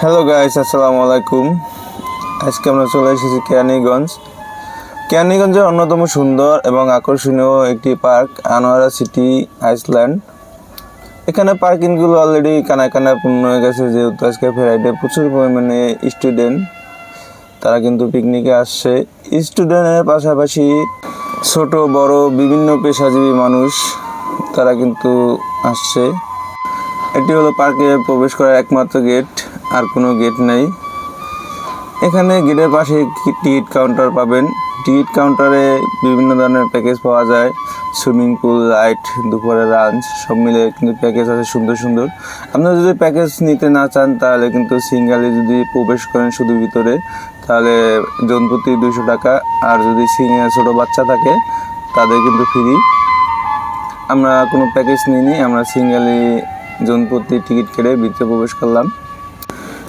Hello guys আসসালামু আলাইকুম আজকে আমরা চলে এসেছি কেরানীগঞ্জ। কেরানীগঞ্জের অন্যতম সুন্দর এবং আকর্ষণীয় একটি পার্ক, আনোয়ারা সিটি আইসল্যান্ড। এখানে পার্কিংগুলো অলরেডি কানায় কানায় পূর্ণ হয়ে গেছে, যেহেতু আজকে ফ্রাইডে প্রচুর পরিমাণে স্টুডেন্ট তারা কিন্তু পিকনিকে আসছে। স্টুডেন্টের পাশাপাশি ছোট, বড়, বিভিন্ন পেশাজীবী মানুষ, তারা কিন্তু আসছে। এটি হলো পার্কে প্রবেশ করার একমাত্র গেট আর কোনো গেট নেই। এখানে গেটের পাশে টিকিট কাউন্টার পাবেন। টিকিট কাউন্টারে বিভিন্ন ধরনের প্যাকেজ পাওয়া যায়। সুইমিং পুল লাইট দুপুরে লাঞ্চ সব মিলে কিন্তু প্যাকেজ আছে সুন্দর সুন্দর। আপনারা যদি প্যাকেজ নিতে না চান, তাহলে কিন্তু সিঙ্গালে যদি প্রবেশ করেন শুধু ভিতরে, তাহলে জন প্রতি দুশো টাকা। আর যদি সিঙ্গেল ছোটো বাচ্চা থাকে, তাদের কিন্তু ফ্রি আমরা কোনো প্যাকেজ নিইনি, আমরা সিঙ্গেলি জন প্রতি টিকিট কেটে ভিতরে প্রবেশ করলাম।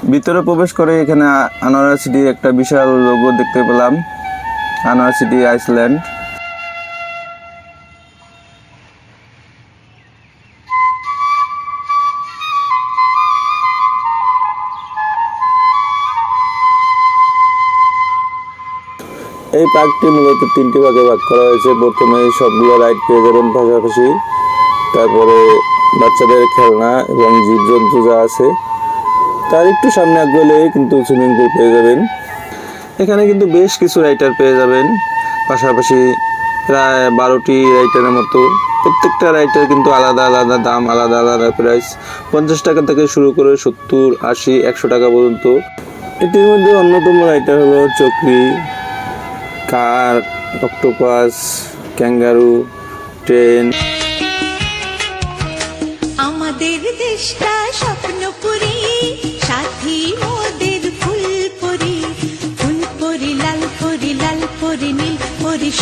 ভিতরে প্রবেশ করে এখানে আনোয়ারা সিটির একটা বিশাল লোগো দেখতে পেলাম। Anowara city island. এই পার্কটি মূলত তিনটি ভাগে ভাগ করা হয়েছে। প্রথমে সবগুলো রাইড পেয়ে যাবেন পাশাপাশি। তারপরে বাচ্চাদের খেলনা এবং জীবজন্তু যা আছে। তার একটু সামনে গেলে কিন্তু সুইমিং পুল পেয়ে যাবেন। এখানে কিন্তু বেশ কিছু রাইটার পেয়ে যাবেন। পাশাপাশি প্রায় বারোটি রাইটারের মতো। প্রত্যেকটা রাইটার কিন্তু আলাদা আলাদা দাম, আলাদা আলাদা প্রাইস পঞ্চাশ টাকা থেকে শুরু করে সত্তর, আশি, একশো টাকা পর্যন্ত। এটির মধ্যে অন্যতম রাইটার হলো চকরি, কার, অক্টোপাস, ক্যাঙ্গারু, ট্রেন। আমাদের দেশটা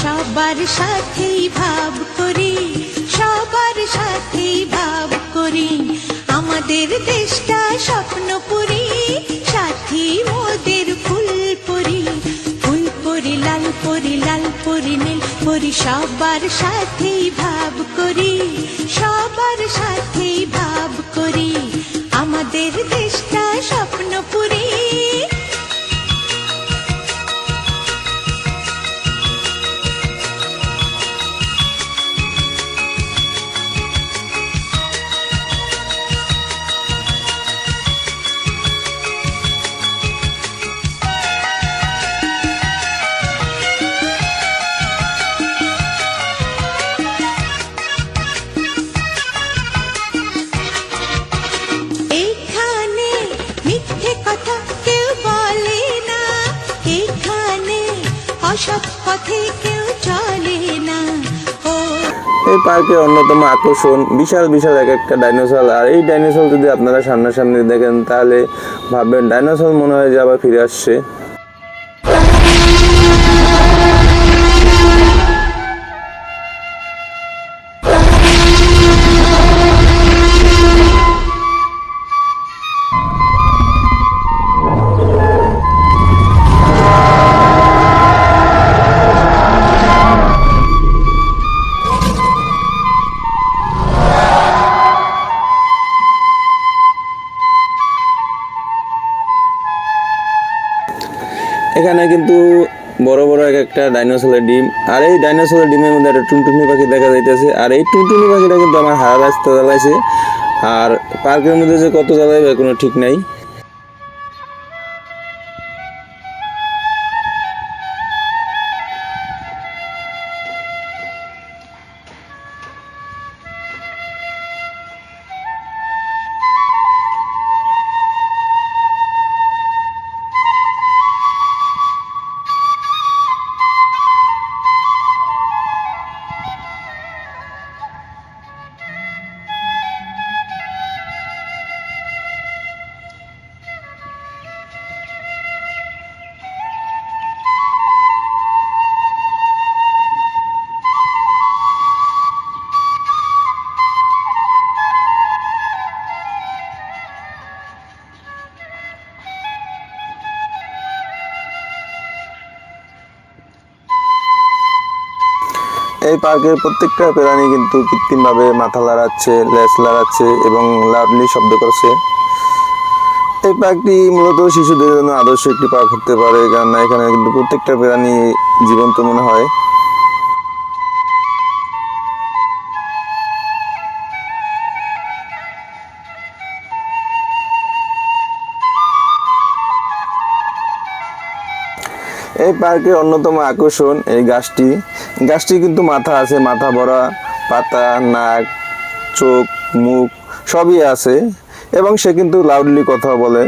সবার সাথেই ভাব করি, সবার সাথেই ভাব করি। আমাদের দেশটা স্বপ্নপুরী, সাথী মোদের ফুলপুরি। ফুলপুরি লাল পরি লাল পরি নীল পরি সবার সাথেই ভাব করি, সবার সাথেই ভাব করি। আমাদের দেশটা স্বপ্নপুরী। পার্কের অন্যতম আকর্ষণ, বিশাল বিশাল এক একটা ডাইনোসর। আর এই ডাইনোসর যদি আপনারা সামনাসামনি দেখেন, তাহলে ভাববেন ডাইনোসর মনে হয় যে আবার ফিরে আসছে। কিন্তু বড় বড় এক একটা ডাইনোসরের ডিম। আর এই ডাইনোসরের ডিমের মধ্যে একটা টুনটুনি পাখি দেখা যাইতেছে। আর এই টুনটুনি পাখিটা কিন্তু আমার হারা রাস্তা জ্বালাইছে। আর পার্কের মধ্যে যে কত জ্বালাইবে কোনো ঠিক নাই। এই পার্কের প্রত্যেকটা প্রাণী কিন্তু কৃত্রিমভাবে মাথা লাড়াচ্ছে, লেজ লাড়াচ্ছে এবং লাভলি শব্দ করছে। এই পার্কটি মূলত শিশুদের জন্য আদর্শ একটি পার্ক হতে পারে, কেননা এখানে কিন্তু প্রত্যেকটা প্রাণী জীবন্ত মনে হয়। পার্কের অন্যতম আকর্ষণ এই গাছটি। গাছটি কিন্তু মাথা আছে, মাথা ভরা, পাতা, নাক, চোখ, মুখ, সবই আছে। এবং সে কিন্তু লাউডলি কথা বলে।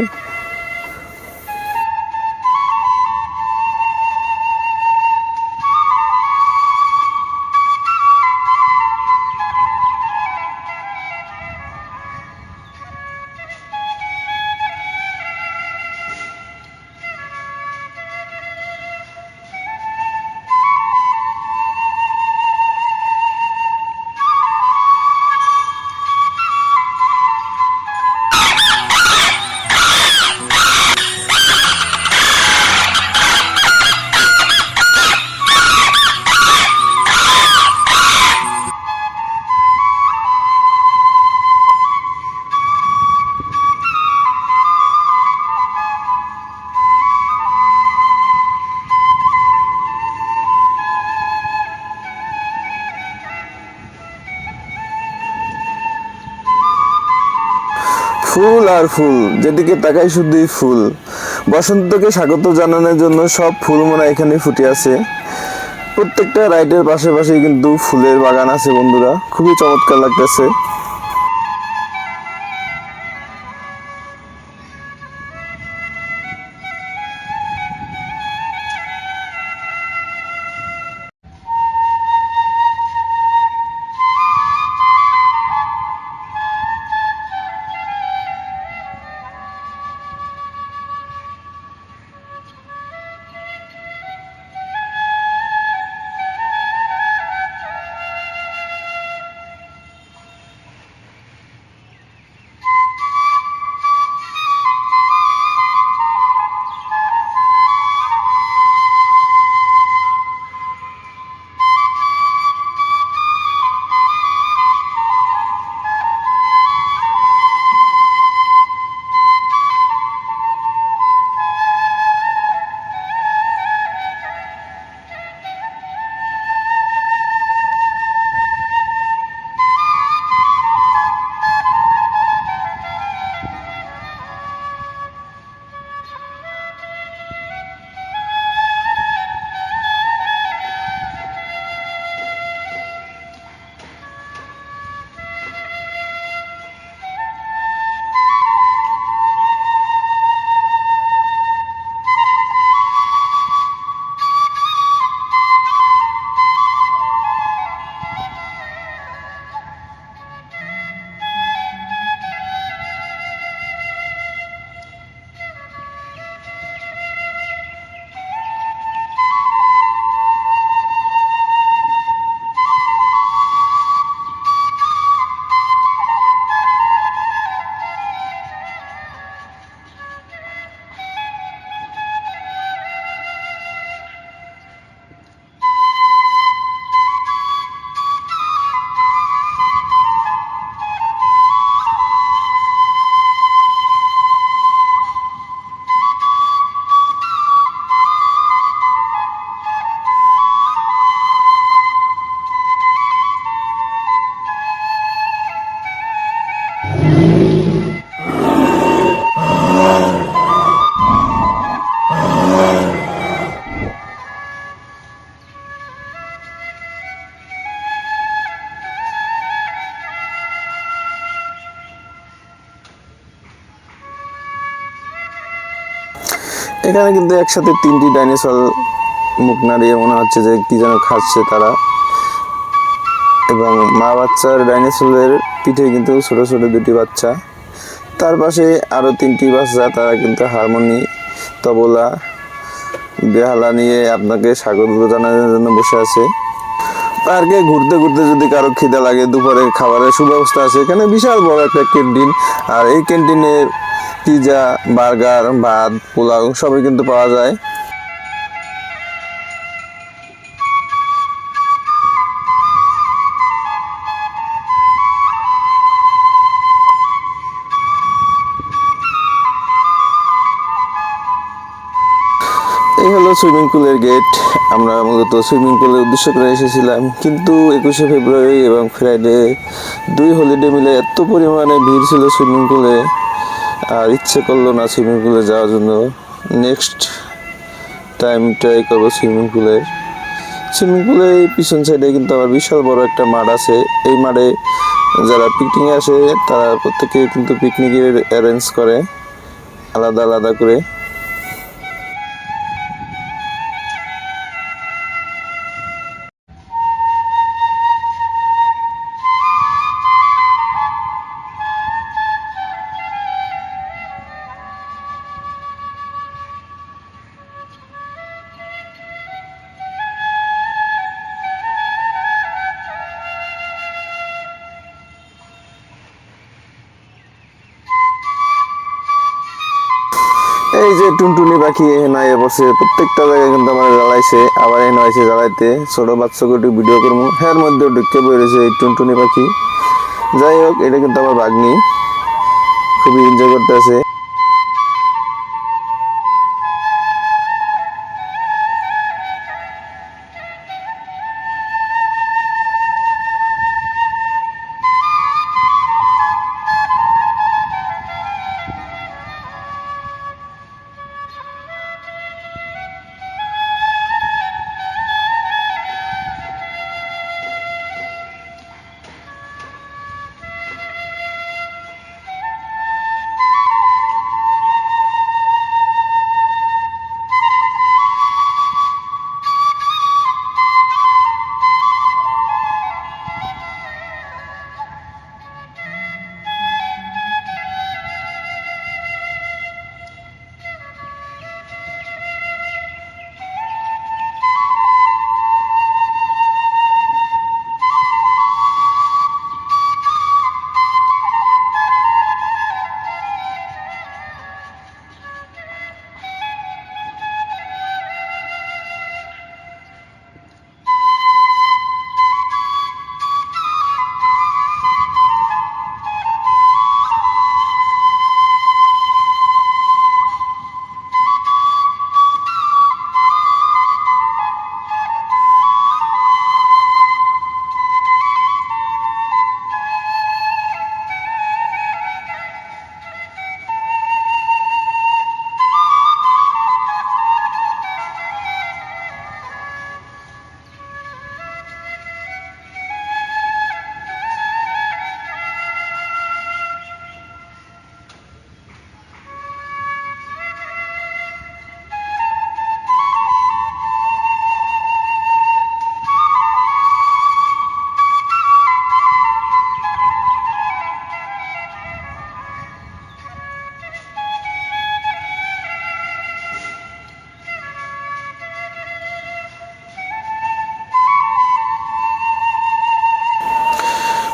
আর ফুল, যেদিকে তাকাই শুধুই ফুল। বসন্তকে স্বাগত জানানোর জন্য সব ফুল মোনা এখানে ফুটে আছে। প্রত্যেকটা রাইডের পাশে পাশে কিন্তু ফুলের বাগান আছে বন্ধুরা, খুবই চমৎকার লাগতেছে। এখানে কিন্তু একসাথে তিনটি ডাইনোসর মুখ নাড়িয়ে মনে হচ্ছে যে কি যেন খাচ্ছে তারা। এবং মা বাচ্চার ডাইনোসরের পিঠে কিন্তু ছোট ছোট দুটি বাচ্চা। তার পাশে আরও তিনটি বাচ্চা, তারা কিন্তু হারমোনি, তবলা, বেহালা নিয়ে আপনাকে স্বাগত জানানোর জন্য বসে আছে। পার্কে ঘুরতে ঘুরতে যদি কারও খিদে লাগে দুপুরে খাবারের সুব্যবস্থা আছে। এখানে বিশাল বড় একটা ক্যান্টিন, আর এই ক্যান্টিনে পিজা, বার্গার, ভাত, পোলাও সবই কিন্তু পাওয়া যায়। এই হলো সুইমিং পুলের গেট। আমরা মূলত সুইমিং পুলের উদ্দেশ্য করে এসেছিলাম। কিন্তু একুশে ফেব্রুয়ারি এবং ফ্রাইডে দুই হলিডে মিলে এত পরিমাণে ভিড় ছিল সুইমিং পুলে। আর ইচ্ছে করল না সুইমিং পুলে যাওয়ার জন্য। নেক্সট টাইম ট্রাই করব সুইমিং পুলের সুইমিং পুলের পিছন সাইডে কিন্তু আবার বিশাল বড় একটা মাঠ আছে। এই মাঠে যারা পিকনিকে আসে, তারা প্রত্যেকে কিন্তু পিকনিকের অ্যারেঞ্জ করে। আলাদা আলাদা করে। টুনটুনি পাখি এখানে আইয়া পড়ছে। প্রত্যেকটা জায়গায় কিন্তু আমার জ্বালাইছে, আবার এখানে আইসে জ্বালাইতে। ছোট বাচ্চাকে একটু ভিডিও করব। হের মধ্যে ঢুকে বেরিয়েছে এই টুনটুনি পাখি। যাই হোক, এটা কিন্তু আমার বাগনি খুবই এনজয় করতেছে।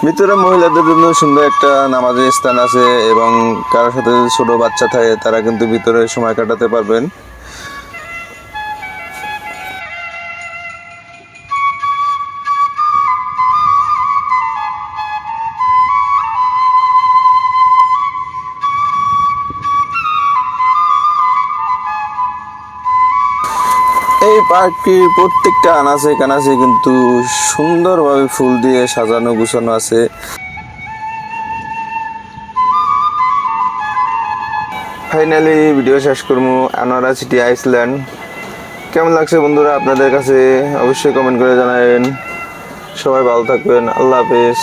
ভিতরে মহিলাদের জন্য সুন্দর একটা নামাজের স্থান আছে এবং কারোর সাথে ছোট বাচ্চা থাকে, তারা কিন্তু ভিতরে সময় কাটাতে পারবেন। এই পার্কটির প্রত্যেকটা আনাচে কানাচে কিন্তু সুন্দরভাবে ফুল দিয়ে সাজানো, গুছানো আছে। ফাইনালি ভিডিও শেষ করব আনোয়ারা সিটি আইসল্যান্ড কেমন লাগছে বন্ধুরা আপনাদের কাছে? অবশ্যই কমেন্ট করে জানাবেন। সবাই ভালো থাকবেন, আল্লাহ হাফেজ।